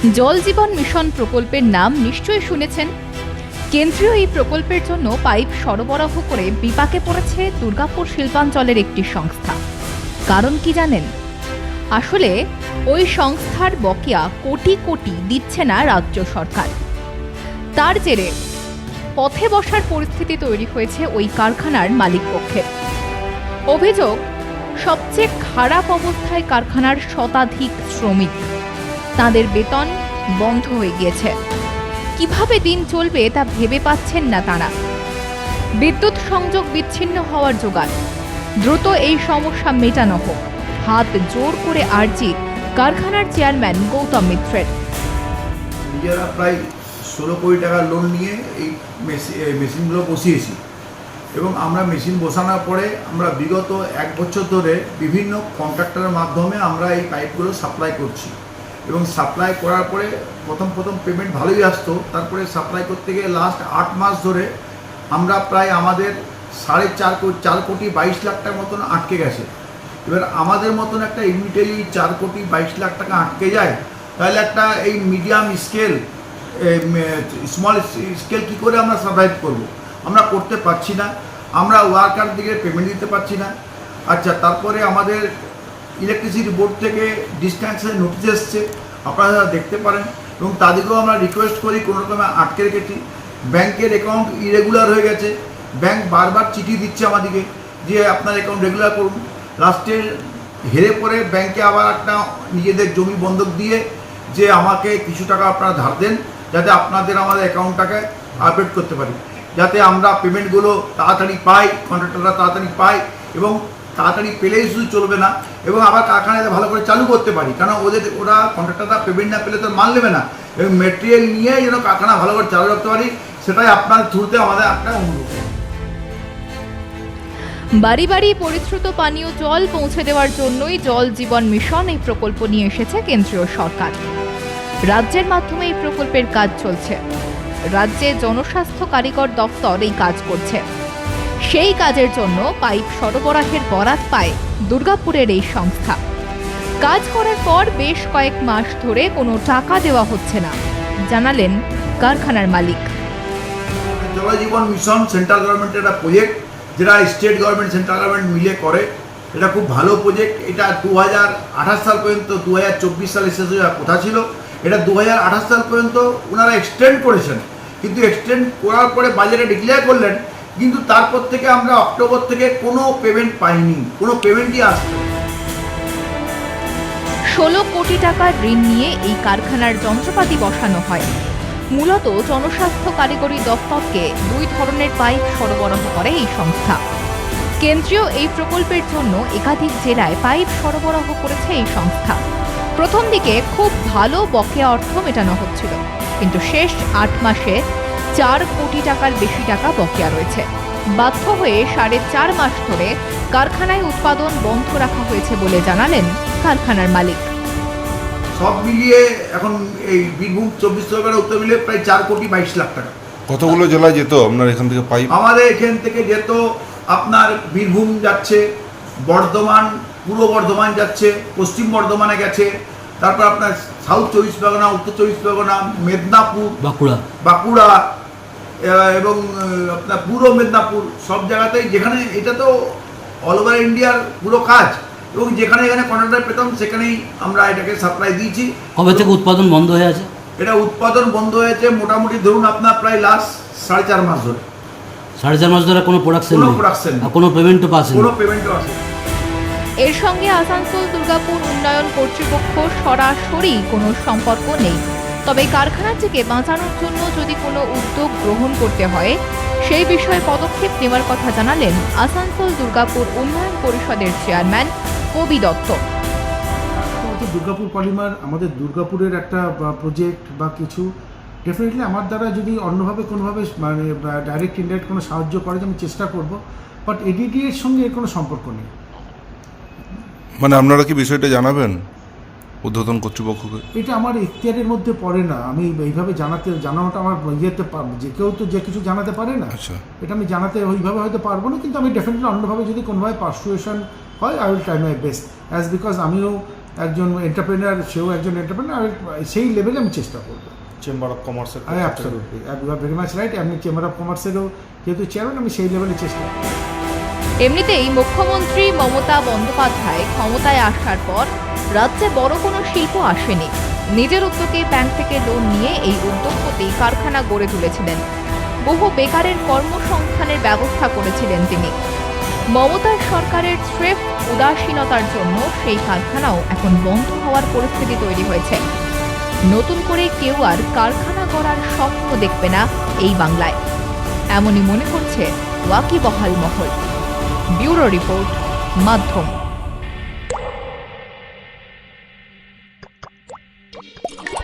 জল জীবন মিশন প্রকল্পের নাম নিশ্চয়ই শুনেছেন? কেন্দ্রীয় এই প্রকল্পের জন্য পাইপ সরবরাহ করে বিপাকে পড়েছে দুর্গাপুর শিল্পাঞ্চলের একটি সংস্থা। কারণ কি জানেন? আসলে ওই সংস্থার বকেয়া কোটি কোটি দিচ্ছে না রাজ্য সরকার। তার জেরে পথে বসার পরিস্থিতি তৈরি হয়েছে ওই কারখানার মালিক পক্ষের। অভিযোগ, সবচেয়ে খারাপ অবস্থায় কারখানার শতাধিক শ্রমিক। তাদের বেতন বন্ধ হয়ে গিয়েছে। কীভাবে দিন চলবে তা ভেবে পাচ্ছেন না তারা। বিদ্যুৎ সংযোগ বিচ্ছিন্ন হওয়ার জোগাড় দ্রুত এই সমস্যা মেটানো হোক। হাত জোর করে আর্জি, কারখানার চেয়ারম্যান গৌতম মিত্রের। নিজেরা প্রায় ষোলো কোটি টাকা লোন নিয়ে এই মেশিন মেশিনগুলো বসিয়েছি। এবং আমরা মেশিন বসানোর পরে আমরা বিগত এক বছর ধরে বিভিন্ন কন্ট্রাক্টরের মাধ্যমে আমরা এই পাইপগুলো সাপ্লাই করছি। এবং সাপ্লাই করার পরে প্রথম প্রথম পেমেন্ট ভালোই আসতো। তারপরে সাপ্লাই করতে গিয়ে লাস্ট আট মাস ধরে আমরা প্রায় আমাদের সাড়ে চার কোটি চার কোটি বাইশ লাখ টাকার মতন আটকে গেছে। এবার আমাদের মতন একটা ইউনিটেরই চার কোটি বাইশ লাখ টাকা আটকে যায়, তাহলে একটা এই মিডিয়াম স্কেল স্মল স্কেল কী করে আমরা সার্ভাইভ করব? আমরা করতে পারছি না। আমরা ওয়ার্কার দিকে পেমেন্ট দিতে পারছি না। আচ্ছা তারপরে আমাদের ইলেকট্রিসিটি বোর্ড থেকে ডিস্ট্যান্সের নোটিশ এসছে। আপনারা যারা দেখতে পারেন, এবং তাদেরকেও আমরা রিকোয়েস্ট করি কোনো রকমে আটকে রেখেছি। ব্যাংকের অ্যাকাউন্ট ইরেগুলার হয়ে গেছে। ব্যাংক বারবার চিঠি দিচ্ছে আমাদেরকে যে আপনার অ্যাকাউন্ট রেগুলার করুন। লাস্টে হেরে পরে ব্যাংকে আবার একটা নিজেদের জমি বন্ধক দিয়ে যে আমাকে কিছু টাকা আপনারা ধার দেন, যাতে আপনাদের আমাদের অ্যাকাউন্টটাকে আপডেট করতে পারি। যাতে আমরা পেমেন্টগুলো তাড়াতাড়ি পাই কন্ট্রাক্টররা তাড়াতাড়ি পাই এবং তাড়াতাড়ি পেলেই শুধু চলবে না এবং আবার কারখানায় ভালো করে চালু করতে পারি। কারণ ওদের ওরা কন্ট্রাক্টররা পেমেন্ট না পেলে তো মাল নেবে না। এবং মেটেরিয়াল নিয়ে যেন কারখানা ভালো করে চালু রাখতে পারি, সেটাই আপনার থ্রুতে আমাদের একটা অনুরোধ। বাড়ি বাড়ি পরিশ্রুত পানীয় জল পৌঁছে দেওয়ার জন্যই জল জীবন মিশন এই প্রকল্প নিয়ে এসেছে কেন্দ্রীয় সরকার। রাজ্যের মাধ্যমে এই প্রকল্পের কাজ চলছে। রাজ্যে জনস্বাস্থ্য কারিগর দপ্তর এই কাজ করছে। সেই কাজের জন্য পাইপ সরবরাহের বরাত পায় দুর্গাপুরের এই সংস্থা। কাজ করার পর বেশ কয়েক মাস ধরে কোনো টাকা দেওয়া হচ্ছে না, জানালেন কারখানার মালিক। জলজীবন মিশন সেন্ট্রাল গভর্নমেন্টের একটা প্রজেক্ট, যেটা স্টেট গভর্নমেন্ট, সেন্ট্রাল গভর্নমেন্ট মিলে করে। এটা খুব ভালো প্রজেক্ট। এটা দু হাজার আঠাশ সাল পর্যন্ত দু হাজার চব্বিশ সালে শেষ হয়ে কথা ছিল। এটা দু হাজার আঠাশ সাল পর্যন্ত ওনারা এক্সটেন্ড করেছেন। কিন্তু এক্সটেন্ড করার পরে বাজারে ডিক্লেয়ার করলেন কিন্তু তারপর থেকে আমরা অক্টোবর থেকে কোনো পেমেন্ট পাইনি, কোনো পেমেন্টই আসছে ষোলো কোটি টাকার ঋণ নিয়ে এই কারখানার যন্ত্রপাতি বসানো হয়। মূলত জনস্বাস্থ্য কারিগরি দপ্তরকে দুই ধরনের পাইপ সরবরাহ করে এই সংস্থা। কেন্দ্রীয় এই প্রকল্পের জন্য একাধিক জেলায় পাইপ সরবরাহ করেছে এই সংস্থা। প্রথম দিকে খুব ভালো বকেয়া অর্থ মেটানো হচ্ছিল, কিন্তু শেষ আট মাসে চার কোটি টাকার বেশি টাকা বকেয়া রয়েছে। বাধ্য হয়ে সাড়ে চার মাস ধরে কারখানায় উৎপাদন বন্ধ রাখা হয়েছে বলে জানালেন কারখানার মালিক। সব মিলিয়ে এখন এই বীরভূম চব্বিশ পরগনা উত্তর মিলিয়ে প্রায় চার কোটি বাইশ লাখ টাকা। কতগুলো জেলায় যেত আপনার এখান থেকে পাইপ? আমাদের এখান থেকে যেত আপনার বীরভূম যাচ্ছে বর্ধমান পূর্ব বর্ধমান যাচ্ছে পশ্চিম বর্ধমানে গেছে তারপর আপনার সাউথ চব্বিশ পরগনা উত্তর চব্বিশ পরগনা মেদিনীপুর বাঁকুড়া। বাঁকুড়া এবং আপনার পূর্ব মেদিনীপুর সব জায়গাতেই যেখানে এটা তো অল ওভার ইন্ডিয়ার পুরো কাজ। এবং যেখানে এখানে কন্ট্রাক্টর পেতাম সেখানেই আমরা এটাকে সাপ্লাই দিয়েছি। কবে থেকে উৎপাদন বন্ধ হয়ে আছে? এটা উৎপাদন বন্ধ হয়েছে মোটামুটি ধরুন আপনার প্রায় লাস্ট সাড়ে চার মাস ধরে। সাড়ে চার মাস ধরে কোনো প্রোডাকশন কোনো। আর কোনো পেমেন্টও পাচ্ছেন কোনো পেমেন্টও আসে এর সঙ্গে আসানসোল দুর্গাপুর উন্নয়ন কর্তৃপক্ষ সরাসরি কোনো সম্পর্ক নেই। তবে কারখানাটিকে বাঁচানোর জন্য যদি কোনো উদ্যোগ গ্রহণ করতে হয় সেই বিষয়ে পদক্ষেপ নেওয়ার কথা জানালেন আসানসোল দুর্গাপুর উন্নয়ন পরিষদের চেয়ারম্যান কবি দত্ত। দুর্গাপুর পলিমার আমাদের দুর্গাপুরের একটা প্রজেক্ট বা কিছু ডেফিনেটলি আমার দ্বারা যদি অন্যভাবে কোনোভাবে মানে ডাইরেক্ট ইনডাইরেক্ট কোনো সাহায্য করে আমি চেষ্টা করব বাট এডিডি এর সঙ্গে এর কোনো সম্পর্ক নেই। মানে আপনারা কি বিষয়টা জানাবেন? উদ্বোধন কর্তৃপক্ষকে? এটা আমার ইখতিয়ারের মধ্যে পড়ে না। আমি এইভাবে জানাতে জানানোটা আমার ইয়েতে যে কেউ তো যে কিছু জানাতে পারে না। আচ্ছা। এটা আমি জানাতে ওইভাবে হয়তো পারব না কিন্তু আমি ডেফিনেটলি অন্যভাবে যদি কোনোভাবে পার্সুয়েশন হয় I will try my best as because আমিও একজন এন্টারপ্রেনার সেও একজন এন্টারপ্রেনার সেই লেভেলে আমি চেষ্টা করব। চেম্বার অফ কমার্সের I absolutely you are very much right আপনি চেম্বার অফ কমার্সেরও যেহেতু চেয়ারম্যান আমি সেই লেভেলে চেষ্টা করব। এমনিতেই মুখ্যমন্ত্রী মমতা বন্দ্যোপাধ্যায় ক্ষমতায় আসার পর রাজ্যে বড় কোনো শিল্প আসেনি। নিজের উদ্যোগে ব্যাংক থেকে লোন নিয়ে এই উদ্যোগপতি কারখানা গড়ে তুলেছিলেন। বহু বেকারের কর্মসংস্থানের ব্যবস্থা করেছিলেন তিনি। মমতার সরকারের স্রেফ উদাসীনতার জন্য সেই কারখানাও এখন বন্ধ হওয়ার পরিস্থিতি তৈরি হয়েছে। নতুন করে কেউ আর কারখানা গড়ার স্বপ্ন দেখবে না এই বাংলায়। এমনই মনে করছে ওয়াকিবহাল মহল। ব্যুরো রিপোর্ট, মাধ্যম। Thank you.